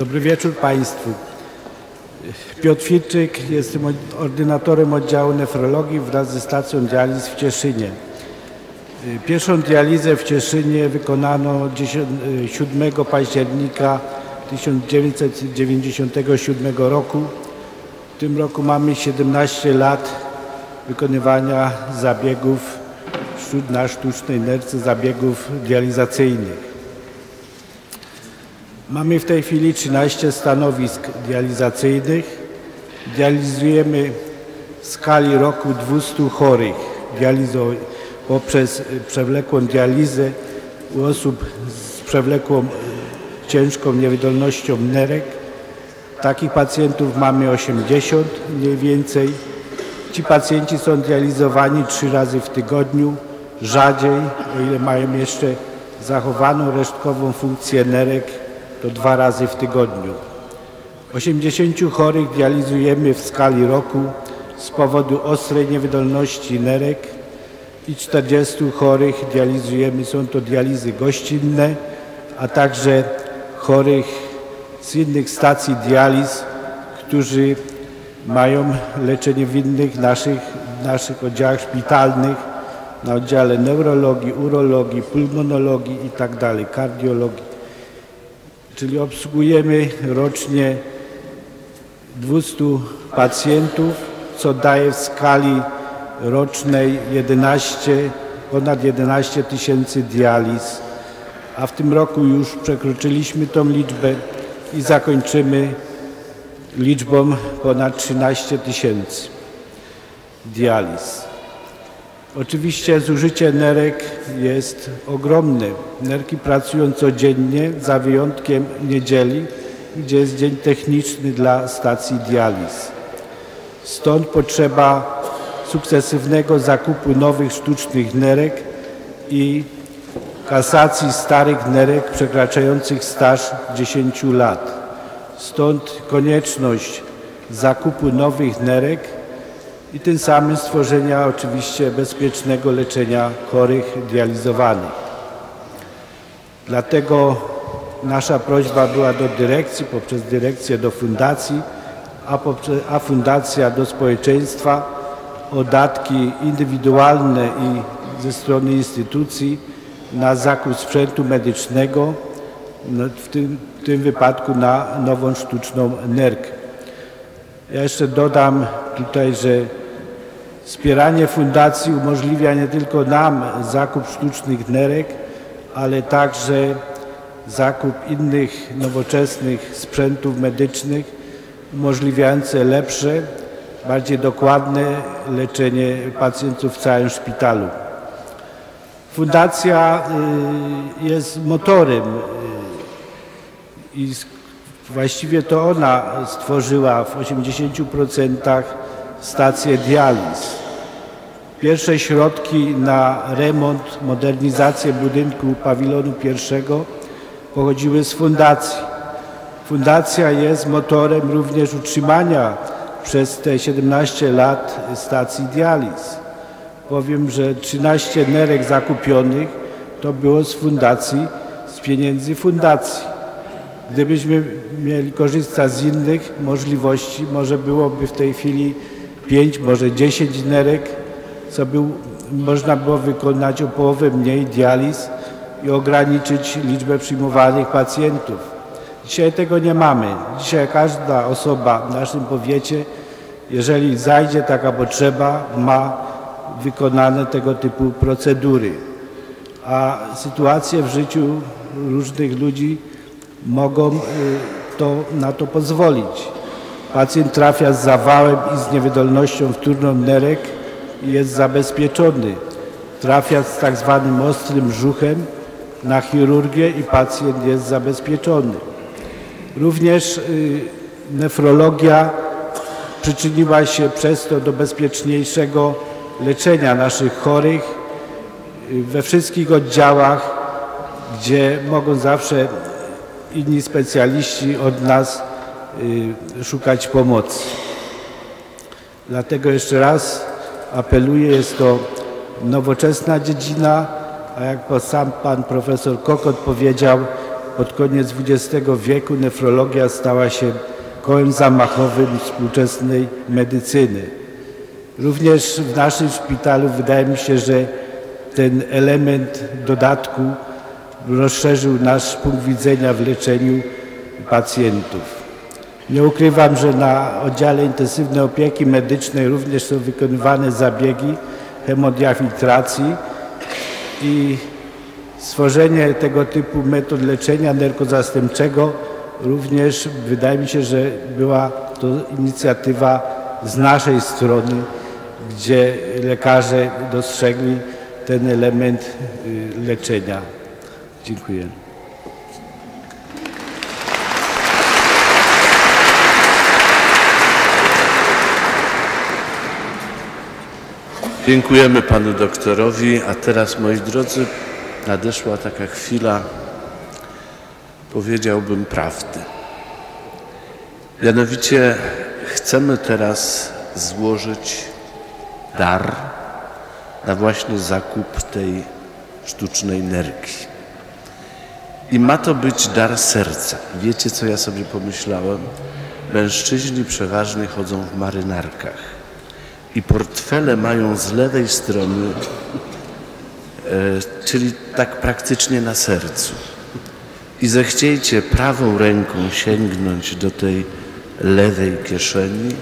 Dobry wieczór Państwu. Piotr Fitczyk, jestem ordynatorem oddziału nefrologii wraz ze stacją dializ w Cieszynie. Pierwszą dializę w Cieszynie wykonano 7 października 1997 roku. W tym roku mamy 17 lat wykonywania zabiegów na sztucznej nerce, zabiegów dializacyjnych. Mamy w tej chwili 13 stanowisk dializacyjnych. Dializujemy w skali roku 200 chorych dializą poprzez przewlekłą dializę u osób z przewlekłą ciężką niewydolnością nerek. Takich pacjentów mamy 80 mniej więcej. Ci pacjenci są dializowani trzy razy w tygodniu, rzadziej, o ile mają jeszcze zachowaną resztkową funkcję nerek, to dwa razy w tygodniu. 80 chorych dializujemy w skali roku z powodu ostrej niewydolności nerek i 40 chorych dializujemy, są to dializy gościnne, a także chorych z innych stacji dializ, którzy mają leczenie w innych naszych, naszych oddziałach szpitalnych, na oddziale neurologii, urologii, pulmonologii itd., kardiologii. Czyli obsługujemy rocznie 200 pacjentów, co daje w skali rocznej 11, ponad 11 tysięcy dializ, a w tym roku już przekroczyliśmy tą liczbę i zakończymy liczbą ponad 13 tysięcy dializ. Oczywiście zużycie nerek jest ogromne. Nerki pracują codziennie, za wyjątkiem niedzieli, gdzie jest dzień techniczny dla stacji dializ. Stąd potrzeba sukcesywnego zakupu nowych sztucznych nerek i kasacji starych nerek przekraczających staż 10 lat. Stąd konieczność zakupu nowych nerek i tym samym stworzenia oczywiście bezpiecznego leczenia chorych dializowanych. Dlatego nasza prośba była do dyrekcji, poprzez dyrekcję do fundacji, a, poprzez, a fundacja do społeczeństwa o datki indywidualne i ze strony instytucji na zakup sprzętu medycznego, no, w tym, w tym wypadku na nową sztuczną nerkę. Ja jeszcze dodam tutaj, że Wspieranie fundacji umożliwia nie tylko nam zakup sztucznych nerek, ale także zakup innych nowoczesnych sprzętów medycznych umożliwiające lepsze, bardziej dokładne leczenie pacjentów w całym szpitalu. Fundacja y, jest motorem y, i właściwie to ona stworzyła w 80% stację dializ. Pierwsze środki na remont, modernizację budynku pawilonu pierwszego pochodziły z fundacji. Fundacja jest motorem również utrzymania przez te 17 lat stacji dializ. Powiem, że 13 nerek zakupionych to było z fundacji, z pieniędzy fundacji. Gdybyśmy mieli korzystać z innych możliwości, może byłoby w tej chwili 5, może 10 nerek, co był, można było wykonać o połowę mniej dializ i ograniczyć liczbę przyjmowanych pacjentów. Dzisiaj tego nie mamy. Dzisiaj każda osoba w naszym powiecie, jeżeli zajdzie taka potrzeba, ma wykonane tego typu procedury. A sytuacje w życiu różnych ludzi mogą y, to, na to pozwolić. Pacjent trafia z zawałem i z niewydolnością wtórną nerek i jest zabezpieczony. Trafia z tak zwanym ostrym brzuchem na chirurgię i pacjent jest zabezpieczony. Również y, nefrologia przyczyniła się przez to do bezpieczniejszego leczenia naszych chorych y, we wszystkich oddziałach, gdzie mogą zawsze inni specjaliści od nas szukać pomocy. Dlatego jeszcze raz apeluję, jest to nowoczesna dziedzina, a jak sam pan profesor Kokot powiedział, pod koniec XX wieku nefrologia stała się kołem zamachowym współczesnej medycyny. Również w naszym szpitalu wydaje mi się, że ten element dodatku rozszerzył nasz punkt widzenia w leczeniu pacjentów. Nie ukrywam, że na oddziale intensywnej opieki medycznej również są wykonywane zabiegi hemodiafiltracji i stworzenie tego typu metod leczenia nerkozastępczego również wydaje mi się, że była to inicjatywa z naszej strony, gdzie lekarze dostrzegli ten element y, leczenia. Dziękuję. Dziękujemy panu doktorowi, a teraz moi drodzy nadeszła taka chwila, powiedziałbym prawdy. Mianowicie chcemy teraz złożyć dar na właśnie zakup tej sztucznej nerki. I ma to być dar serca. Wiecie, co ja sobie pomyślałem? Mężczyźni przeważnie chodzą w marynarkach i portfele mają z lewej strony, e, czyli tak praktycznie na sercu. I zechciejcie prawą ręką sięgnąć do tej lewej kieszeni,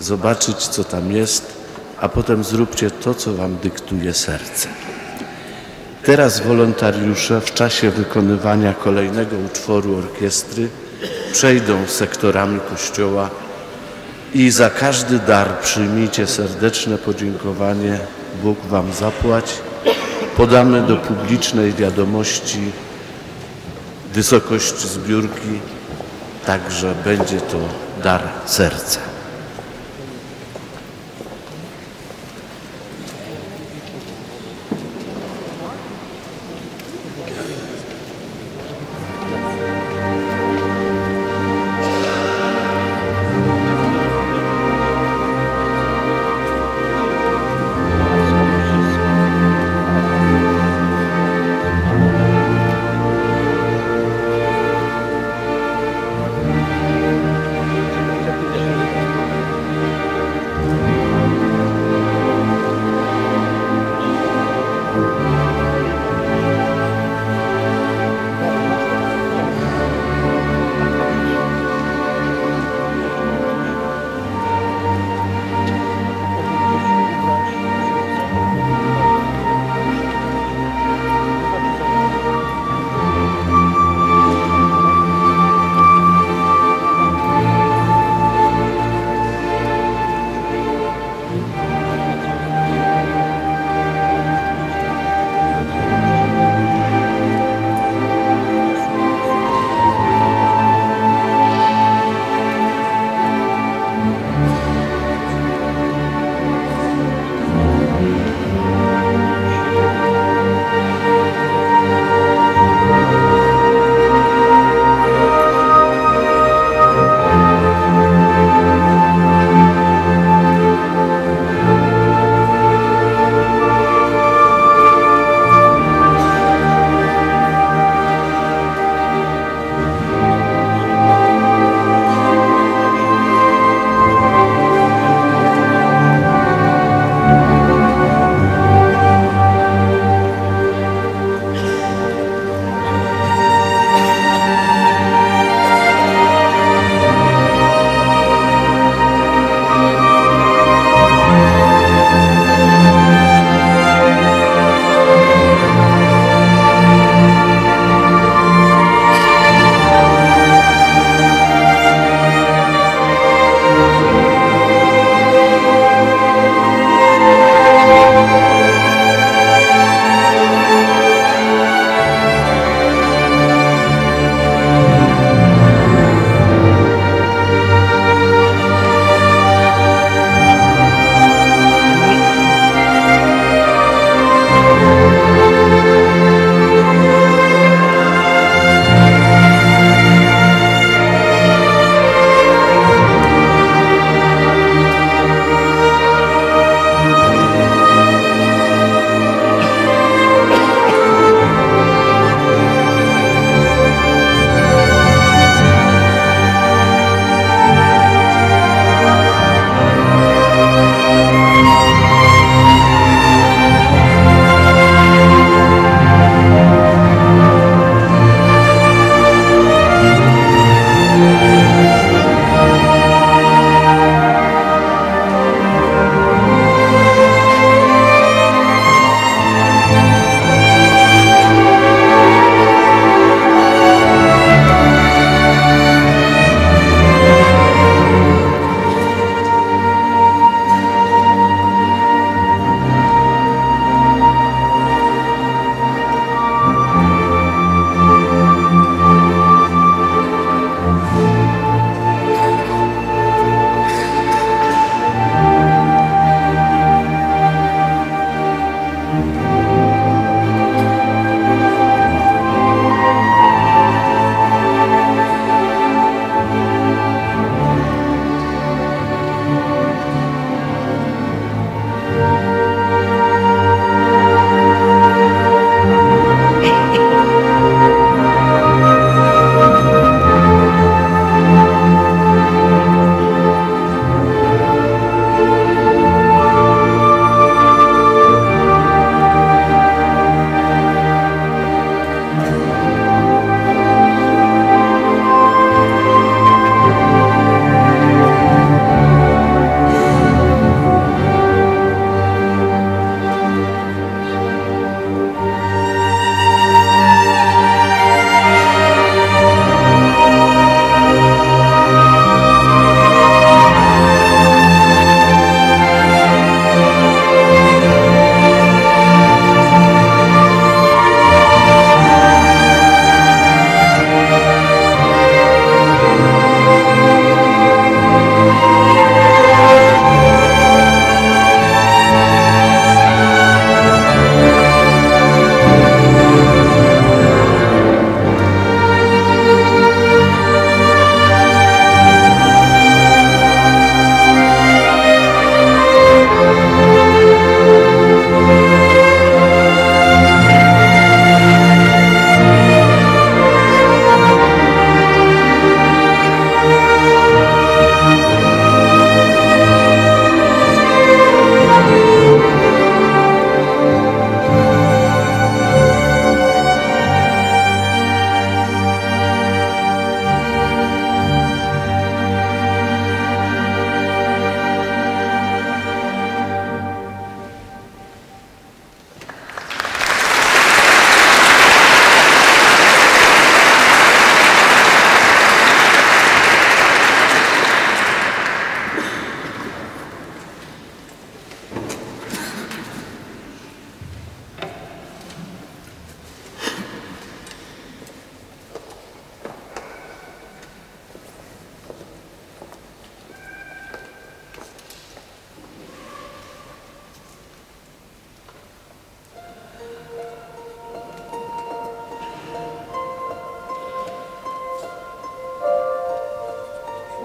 zobaczyć, co tam jest, a potem zróbcie to, co wam dyktuje serce. Teraz wolontariusze w czasie wykonywania kolejnego utworu orkiestry przejdą sektorami kościoła i za każdy dar przyjmijcie serdeczne podziękowanie. Bóg Wam zapłać. Podamy do publicznej wiadomości wysokość zbiórki, także będzie to dar serca.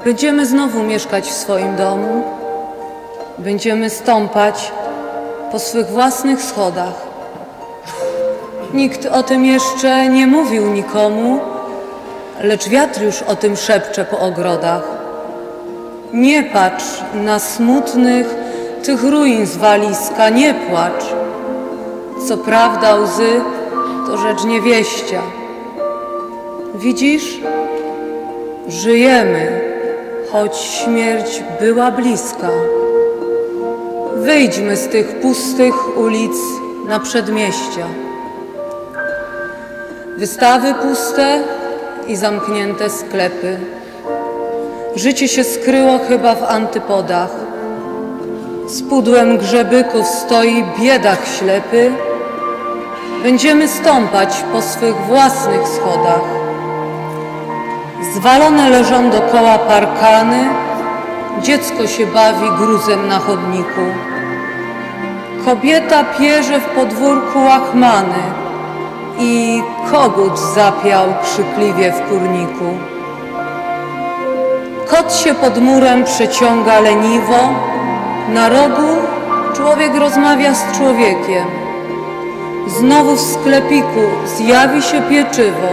Będziemy znowu mieszkać w swoim domu. Będziemy stąpać po swych własnych schodach. Nikt o tym jeszcze nie mówił nikomu, lecz wiatr już o tym szepcze po ogrodach. Nie patrz na smutnych tych ruin z walizka, nie płacz. Co prawda łzy to rzecz niewieścia. Widzisz? Żyjemy, choć śmierć była bliska. Wyjdźmy z tych pustych ulic na przedmieścia. Wystawy puste i zamknięte sklepy. Życie się skryło chyba w antypodach. Z pudłem grzebyków stoi biedak ślepy. Będziemy stąpać po swych własnych schodach. Zwalone leżą dokoła parkany, dziecko się bawi gruzem na chodniku. Kobieta pierze w podwórku łachmany i kogut zapiał krzykliwie w kurniku. Kot się pod murem przeciąga leniwo, na rogu człowiek rozmawia z człowiekiem. Znowu w sklepiku zjawi się pieczywo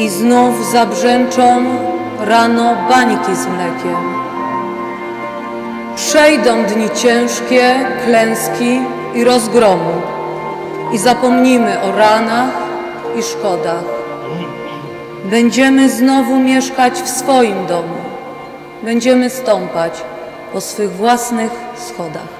i znów zabrzęczą rano bańki z mlekiem. Przejdą dni ciężkie, klęski i rozgromu i zapomnimy o ranach i szkodach. Będziemy znowu mieszkać w swoim domu. Będziemy stąpać po swych własnych schodach.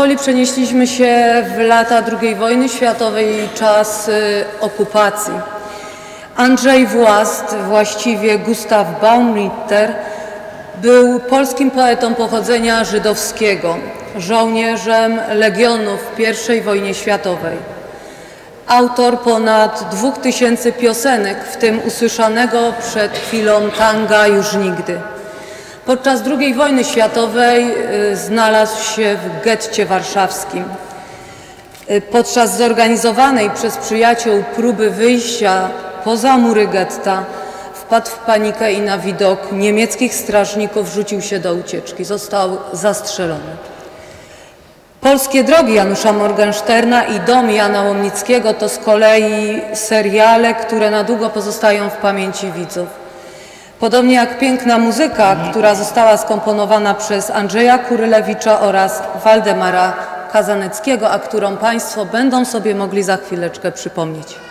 Powoli przenieśliśmy się w lata II wojny światowej i czas y, okupacji. Andrzej Włast, właściwie Gustaw Baumritter, był polskim poetą pochodzenia żydowskiego, żołnierzem legionów w I wojnie światowej. Autor ponad dwóch tysięcy piosenek, w tym usłyszanego przed chwilą tanga Już nigdy. Podczas II wojny światowej y, znalazł się w getcie warszawskim. Y, Podczas zorganizowanej przez przyjaciół próby wyjścia poza mury getta wpadł w panikę i na widok niemieckich strażników rzucił się do ucieczki. Został zastrzelony. Polskie drogi Janusza Morgensterna i Dom Jana Łomnickiego to z kolei seriale, które na długo pozostają w pamięci widzów. Podobnie jak piękna muzyka, która została skomponowana przez Andrzeja Kurylewicza oraz Waldemara Kazaneckiego, a którą Państwo będą sobie mogli za chwileczkę przypomnieć.